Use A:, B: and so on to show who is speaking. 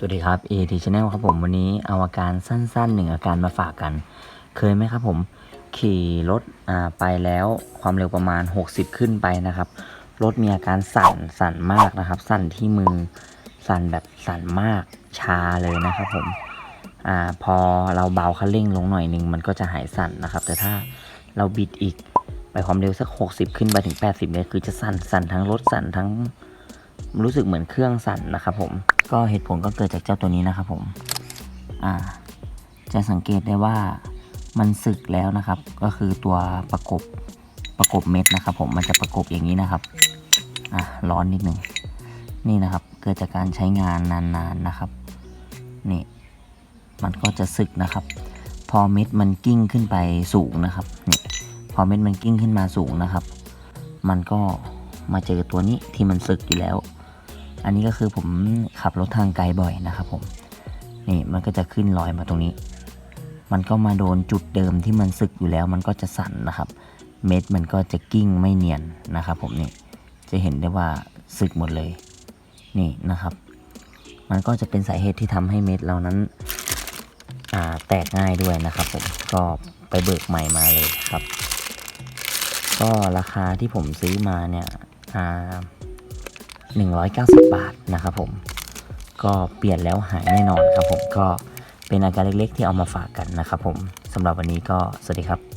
A: สวัสดีครับ AT Channel ครับผมวันนี้เอาอาการสั้นๆหนึ่งอาการมาฝากกัน เคยไหมครับผม ขี่รถไปแล้วความเร็วประมาณ 60 ขึ้นไปนะครับ รถมีอาการสั่นสั่นมากนะครับ สั่นที่มือสั่นแบบสั่นมากชาเลยนะครับผมอพอเราเบาคันเร่งลงหน่อยหนึ่งมันก็จะหายสั่นนะครับ แต่ถ้าเราบิดอีกไปความเร็วสัก 60 ขึ้นไปถึง 80เนี่ยคือจะสั่นสั่นทั้งรถสั่นทั้ง รู้สึกเหมือนเครื่องสั่นนะครับผม ก็เหตุผลก็เกิดจากเจ้าตัวนี้นะครับผม อ่า จะสังเกตได้ว่ามันสึกแล้วนะครับ ก็คือตัวประกบประกบเม็ดนะครับ ผมมันจะประกบอย่างนี้นะครับ อะร้อนนิดหนึ่งนี่นะครับ เกิดจากการใช้งานนานๆนะครับ นี่ มันก็จะสึกนะครับ พอเม็ดมันกิ้งขึ้นไปสูงนะครับนี่พอเม็ดมันกิ้งขึ้นมาสูงนะครับ มันก็ มาเจอตัวนี้ที่มันสึกอยู่แล้ว อันนี้ก็คือผมขับรถทางไกลบ่อยนะครับผม นี่มันก็จะขึ้นรอยมาตรงนี้ มันก็มาโดนจุดเดิมที่มันสึกอยู่แล้ว มันก็จะสั่นนะครับ เม็ดมันก็จะกิ้งไม่เนียนนะครับ ผมนี่ จะเห็นได้ว่าสึกหมดเลย นี่นะครับ มันก็จะเป็นสาเหตุที่ทำให้เม็ดเรานั้นแตกง่ายด้วยนะครับ ผม ก็ไปเบิกใหม่มาเลยครับ ก็ราคาที่ผมซื้อมาเนี่ย 190 บาทนะครับผม ก็เปลี่ยนแล้วหายแน่นอนครับผมก็เป็นอาการเล็กๆที่เอามาฝากกันนะครับผมสำหรับวันนี้ก็สวัสดีครับ